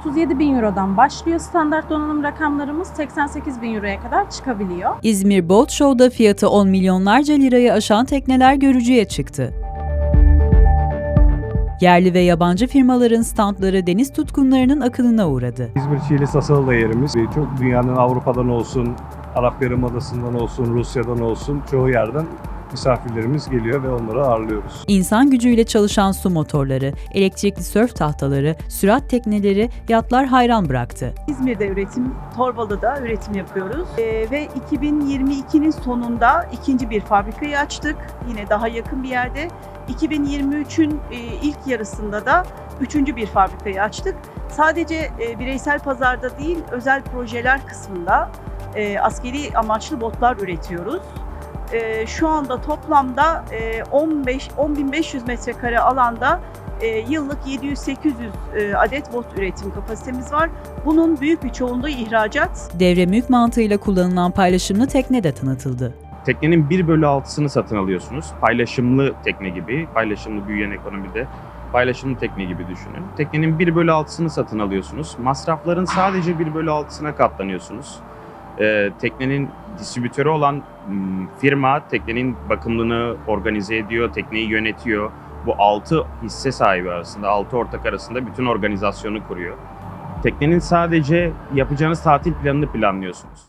37 bin Euro'dan başlıyor standart donanım rakamlarımız 88 bin Euro'ya kadar çıkabiliyor. İzmir Boat Show'da fiyatı 10 milyonlarca lirayı aşan tekneler görücüye çıktı. Yerli ve yabancı firmaların standları deniz tutkunlarının akınına uğradı. İzmir Çiğli Sasalı da yerimiz. Ee, Çok dünyanın Avrupa'dan olsun, Arap Yarımadası'ndan olsun, Rusya'dan olsun çoğu yerden misafirlerimiz geliyor ve onları ağırlıyoruz. İnsan gücüyle çalışan su motorları, elektrikli sörf tahtaları, sürat tekneleri yatlar hayran bıraktı. İzmir'de üretim, Torbalı'da üretim yapıyoruz. Ee, ve 2022'nin sonunda ikinci bir fabrikayı açtık. Yine daha yakın bir yerde. 2023'ün e, ilk yarısında da üçüncü bir fabrikayı açtık. Sadece e, bireysel pazarda değil, özel projeler kısmında e, askeri amaçlı botlar üretiyoruz. E, şu anda toplamda e, 15 10.500 metrekare alanda e, yıllık 700-800 e, adet bot üretim kapasitemiz var. Bunun büyük bir çoğunluğu ihracat. Devre mülk mantığıyla kullanılan paylaşımlı tekne de tanıtıldı. Teknenin 1 bölü 6'sını satın alıyorsunuz. Paylaşımlı tekne gibi, paylaşımlı büyüyen ekonomide paylaşımlı tekne gibi düşünün. Teknenin 1 bölü 6'sını satın alıyorsunuz. Masrafların sadece 1 bölü 6'sına katlanıyorsunuz. Ee, teknenin distribütörü olan m, firma teknenin bakımlığını organize ediyor, tekneyi yönetiyor. Bu 6 hisse sahibi arasında, 6 ortak arasında bütün organizasyonu kuruyor. Teknenin sadece yapacağınız tatil planını planlıyorsunuz.